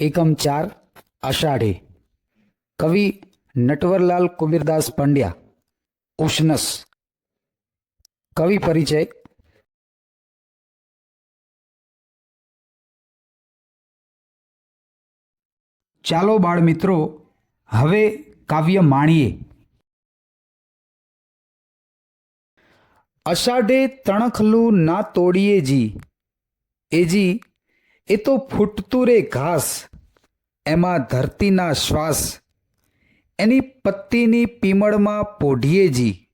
એકમ ચાર અષાઢે કવિ નટવરલાલ કુબીરદાસ પંડ્યા, ઉષ્ણસ. કવિ પરિચય. ચાલો બાળ મિત્રો હવે કાવ્ય માણીએ. અષાઢે તણખલું ના તોડીએ જી. એજી એ તો ફૂટતું રે ઘાસ. એમાં ધરતીના શ્વાસ, એની પત્તીની પીમળમાં પોઢીએ જી.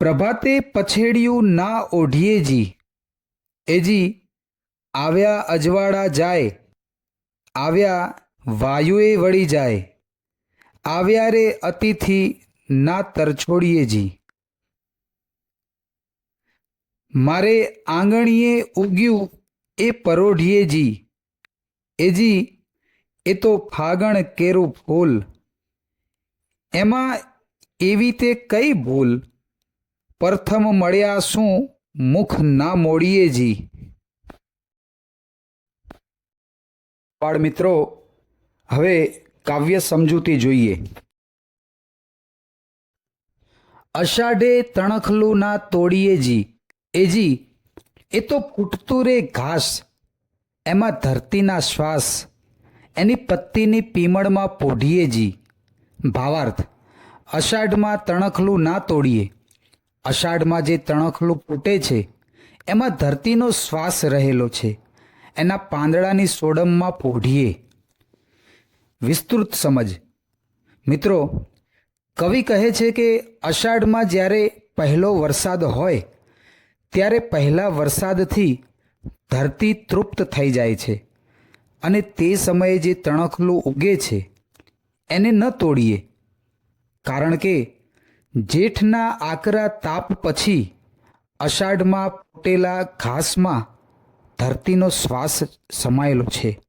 પ્રભાતે પછેડિયું ના ઓઢીએ જી. એજી આવ્યા અજવાળા જાય, આવ્યા વાયુએ વળી જાય, આવ્યા રે અતિથિ ના તરછોડીએ જી. મારે આંગણીએ ઉગ્યું એ પરોઢીએ જી. એજી એ તો ફાગણ કેરું ફૂલ. એમાં એવી તે કઈ ભૂલ? પ્રથમ મળ્યા શું મુખ ના મોડીએ જી? બાળ મિત્રો હવે કાવ્ય સમજૂતી જોઈએ. અષાઢે તણખલું ના તોડીએ જી. એજી, એ તો ફૂટતું રે ઘાસ. એમાં ધરતીના શ્વાસ, એની પત્તીની પીમળમાં પોઢીએ જી. ભાવાર્થ, અષાઢમાં તણખલું ના તોડીએ. અષાઢમાં જે તણખલું ફૂટે છે, એમાં ધરતીનો શ્વાસ રહેલો છે, એના પાંદડાની સોડમમાં પોઢીએ. વિસ્તૃત સમજ. મિત્રો, કવિ કહે છે કે અષાઢમાં જ્યારે પહેલો વરસાદ હોય, ત્યારે પહેલા વરસાદથી ધરતી તૃપ્ત થઈ જાય છે અને તે સમયે જે તણખલું ઉગે છે, એને ન તોડીએ. કારણ કે જેઠના આકરા તાપ પછી અષાઢમાં પૂટેલા ઘાસમાં ધરતીનો શ્વાસ સમાયેલો છે.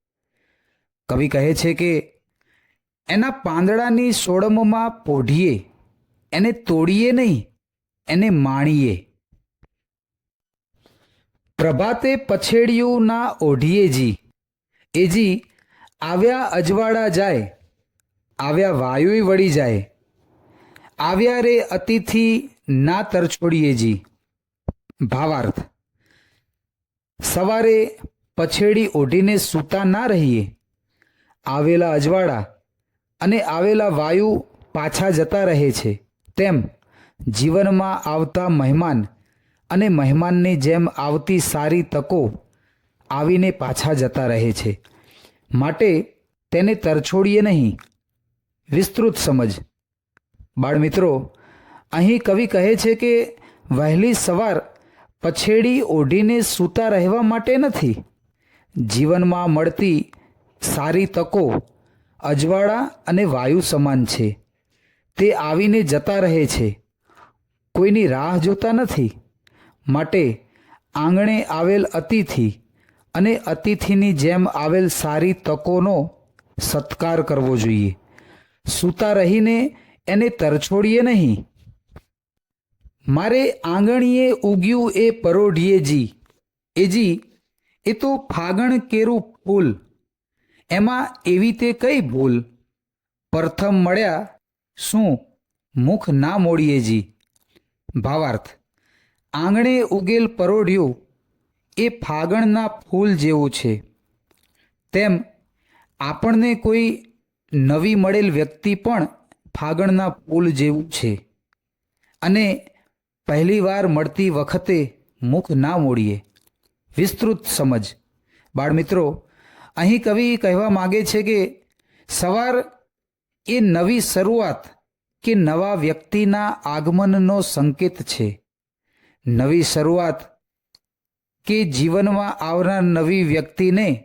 કવિ કહે છે કે, એના પાંદડાની સોડમમાં પોઢીએ, એને તોડીએ નહીં, એને માણીએ. પ્રભાતે પછેડિયું ના ઓઢીએ જી એજી, આવ્યા અજવાળા જાય, આવ્યા વાયુય વળી જાય. આવ્યા રે અતિથિ, ના તરછોડીએ જી ભાવાર્થ, સવારે પછેડી ઓઢીને સૂતા ના રહીએ. આવેલા અજવાળા અને આવેલા વાયુ પાછા જતા રહે છે. તેમ જીવનમાં આવતા મહેમાન અને મહેમાનની જેમ આવતી સારી તકો આવીને પાછા જતા રહે છે. માટે તેને તરછોડીએ નહીં. વિસ્તૃત સમજ. બાળમિત્રો, અહીં કવિ કહે છે કે વહેલી સવાર પછેડી ઓઢીને સૂતા રહેવા માટે નથી. જીવનમાં મળતી સારી તકો અજવાળા અને વાયુ સમાન છે. તે આવીને જતા રહે છે. કોઈની રાહ જોતા નથી. માટે આંગણે આવેલ અતિથિ અને અતિથિની જેમ આવેલ સારી તકોનો સત્કાર કરવો જોઈએ. સૂતા રહીને એને તરછોડીએ નહીં. મારે આંગણીએ ઉગ્યું એ પરોઢીએ જી. એજી એ તો ફાગણ કેરું ફૂલ. એમાં એવી તે કઈ ભૂલ? પ્રથમ મળ્યા શું? મુખ ના મોડીએ જી. ભાવાર્થ આંગણે ઉગેલ પરોઢિયું એ ફાગણના ફૂલ જેવું છે. તેમ આપણને કોઈ નવી મળેલ વ્યક્તિ પણ ફાગણના ફૂલ જેવું છે. અને પહેલીવાર મળતી વખતે મુખ ના મોડીએ. વિસ્તૃત સમજ. બાળમિત્રો, અહીં કવિ કહેવા માગે છે કે સવાર એ નવી શરૂઆત કે નવા વ્યક્તિના આગમનનો સંકેત છે. નવી શરૂઆત કે જીવનમાં આવનાર નવી વ્યક્તિને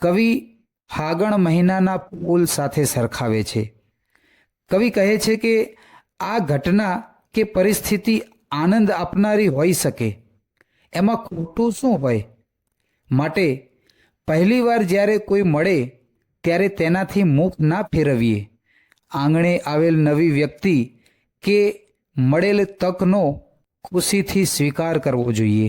કવિ ફાગણ મહિનાના ફૂલ સાથે સરખાવે છે. કવિ કહે છે કે આ ઘટના કે પરિસ્થિતિ આનંદ આપનારી હોઈ શકે. એમાં ખોટું શું હોય? માટે પહેલીવાર જ્યારે કોઈ મળે ત્યારે તેનાથી મુખ ના ફેરવીએ. આંગણે આવેલ નવી વ્યક્તિ કે મળેલ તકનો ખુશીથી સ્વીકાર કરવો જોઈએ.